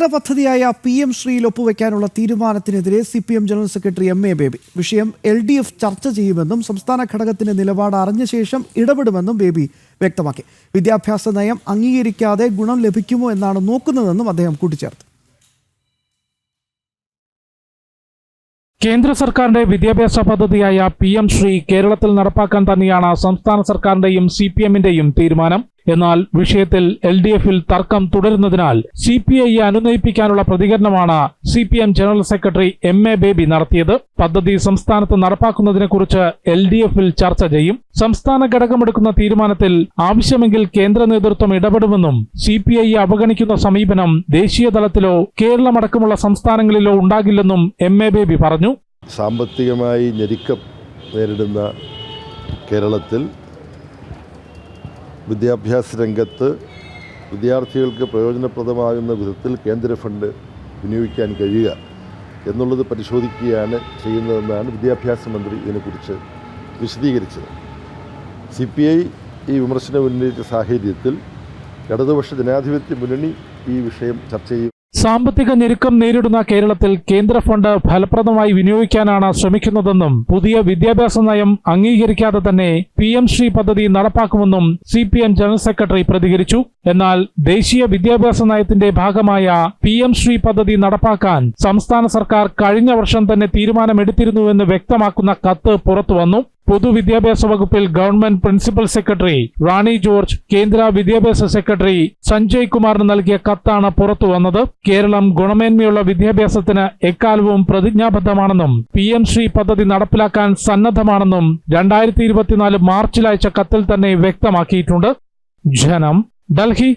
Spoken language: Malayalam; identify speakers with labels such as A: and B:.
A: കേന്ദ്ര പദ്ധതിയായ പി എം ശ്രീയിൽ ഒപ്പുവെക്കാനുള്ള തീരുമാനത്തിനെതിരെ C P M general secretary M A Baby. വിഷയം എൽ ഡി എഫ് ചർച്ച ചെയ്യുമെന്നും സംസ്ഥാന ഘടകത്തിന്റെ നിലപാട് അറിഞ്ഞ ശേഷം ഇടപെടുമെന്നും ബേബി വ്യക്തമാക്കി. വിദ്യാഭ്യാസ നയം അംഗീകരിക്കാതെ ഗുണം ലഭിക്കുമോ എന്നാണ് നോക്കുന്നതെന്നും അദ്ദേഹം കൂട്ടിച്ചേർത്തു.
B: കേന്ദ്ര സർക്കാരിന്റെ വിദ്യാഭ്യാസ പദ്ധതിയായ പി എം ശ്രീ കേരളത്തിൽ നടപ്പാക്കാൻ തന്നെയാണ് സംസ്ഥാന സർക്കാരിന്റെയും സി പി എമ്മിന്റെയും തീരുമാനം. എന്നാൽ വിഷയത്തിൽ എൽ ഡി എഫിൽ തർക്കം തുടരുന്നതിനാൽ സി പി ഐയെ അനുനയിപ്പിക്കാനുള്ള പ്രതികരണമാണ് C P M general secretary M A Baby നടത്തിയത്. പദ്ധതി സംസ്ഥാനത്ത് നടപ്പാക്കുന്നതിനെക്കുറിച്ച് എൽ ഡി എഫിൽ ചർച്ച ചെയ്യും. സംസ്ഥാന ഘടകമെടുക്കുന്ന തീരുമാനത്തിൽ ആവശ്യമെങ്കിൽ കേന്ദ്ര നേതൃത്വം ഇടപെടുമെന്നും സി പി ഐ അവഗണിക്കുന്ന സമീപനം ദേശീയ തലത്തിലോ കേരളമടക്കമുള്ള സംസ്ഥാനങ്ങളിലോ ഉണ്ടാകില്ലെന്നും എം എ ബേബി പറഞ്ഞു.
C: സാമ്പത്തികമായി ഞെരുക്കം നേരിടുന്ന കേരളത്തിൽ വിദ്യാഭ്യാസ രംഗത്ത് വിദ്യാർത്ഥികൾക്ക് പ്രയോജനപ്രദമാകുന്ന വിധത്തിൽ കേന്ദ്ര ഫണ്ട് വിനിയോഗിക്കാൻ കഴിയുക എന്നുള്ളത് പരിശോധിക്കുകയാണ് ചെയ്യുന്നതെന്നാണ് വിദ്യാഭ്യാസ മന്ത്രി ഇതിനെക്കുറിച്ച് വിശദീകരിച്ചത്. സി പി ഐ ഈ വിമർശനം ഉന്നയിച്ച സാഹചര്യത്തിൽ ഇടതുപക്ഷ ജനാധിപത്യ മുന്നണി ഈ വിഷയം ചർച്ച ചെയ്യും.
B: സാമ്പത്തിക ഞെരുക്കം നേരിടുന്ന കേരളത്തിൽ കേന്ദ്ര ഫണ്ട് ഫലപ്രദമായി വിനിയോഗിക്കാനാണ് ശ്രമിക്കുന്നതെന്നും പുതിയ വിദ്യാഭ്യാസ നയം അംഗീകരിക്കാതെ തന്നെ പി എം ശ്രീ പദ്ധതി നടപ്പാക്കുമെന്നും C P M general secretary പ്രതികരിച്ചു. എന്നാൽ ദേശീയ വിദ്യാഭ്യാസ നയത്തിന്റെ ഭാഗമായ പി എം ശ്രീ പദ്ധതി നടപ്പാക്കാൻ സംസ്ഥാന സർക്കാർ കഴിഞ്ഞ വർഷം തന്നെ തീരുമാനമെടുത്തിരുന്നുവെന്ന് വ്യക്തമാക്കുന്ന കത്ത് പുറത്തുവന്നു. പൊതുവിദ്യാഭ്യാസ വകുപ്പിൽ government principal secretary Rani George കേന്ദ്ര വിദ്യാഭ്യാസ സെക്രട്ടറി സഞ്ജയ് കുമാറിന് നൽകിയ കത്താണ് പുറത്തു വന്നത്. കേരളം ഗുണമേന്മയുള്ള വിദ്യാഭ്യാസത്തിന് എക്കാലവും പ്രതിജ്ഞാബദ്ധമാണെന്നും പി എം ശ്രീ പദ്ധതി നടപ്പിലാക്കാൻ സന്നദ്ധമാണെന്നും രണ്ടായിരത്തി ഇരുപത്തിനാല് മാർച്ചിലയച്ച കത്തിൽ തന്നെ വ്യക്തമാക്കിയിട്ടുണ്ട്. ജനം ഡൽഹി.